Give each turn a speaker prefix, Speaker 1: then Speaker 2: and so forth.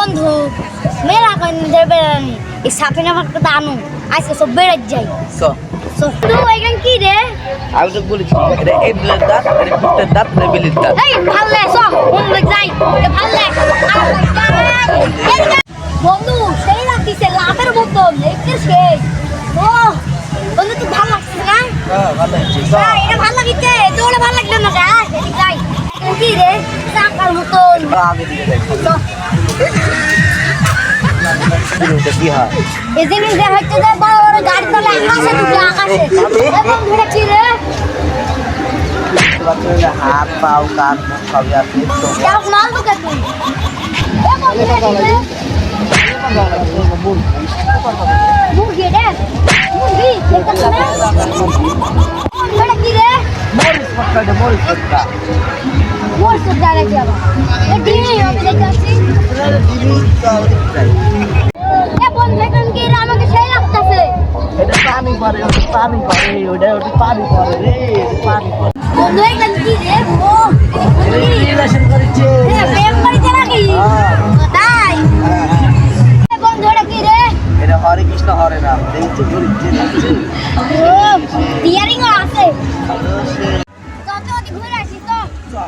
Speaker 1: বন্ধু মেলা কইন বেড়ানি। এই সাপে না আমাকে দানু আজকে সব বেড়াত যাই।
Speaker 2: তো
Speaker 1: তো এখানে কি রে?
Speaker 2: আমি তো বলেছি এটা এই বিলের দাঁত এটা কুত্তের দাঁত এটা বিলের দাঁত?
Speaker 1: এই ভালো লে স মন লাগ যাই ভালো লে। বন্ধু সেই লাগতেছে লাভের মতো দেখতে সেই ও বন্ধু তো ভালো লাগছে না?
Speaker 2: হ্যাঁ ভালো হয়েছে
Speaker 1: হ্যাঁ, এটা ভালো লাগিছে তোরে ভালো লাগল না যা এদিক যাই। কি রে? চাকার মতন
Speaker 2: আগে দিকে যাই।
Speaker 1: তো
Speaker 2: এটা কি হয়
Speaker 1: এই জিনিস যে হচ্ছে যে বড় বড় গাড়ি চলে আকাশে ঢুকে আকাশে এবং ধরে কি রে
Speaker 2: বাচ্চাদের হাত পাও কান মুখ সবই আছে তো
Speaker 1: যাও মাল ঢুকে তুই এবং ধরে কি রে মুরগি রে মুরগি দেখতে না ধরে কি রে
Speaker 2: মরিস পটকা মরিস পটকা
Speaker 1: মোর সুদ জায়গা কি আবার এ ডিনি আমি দেখতে পাচ্ছি এ
Speaker 2: পরে ওটা পানি পরে ওটা ওটা পানি পরে রে পানি পরে। হ্যাঁ,
Speaker 1: এটা
Speaker 2: হরে কৃষ্ণ হরে রাম। দেখছে ঘুরছে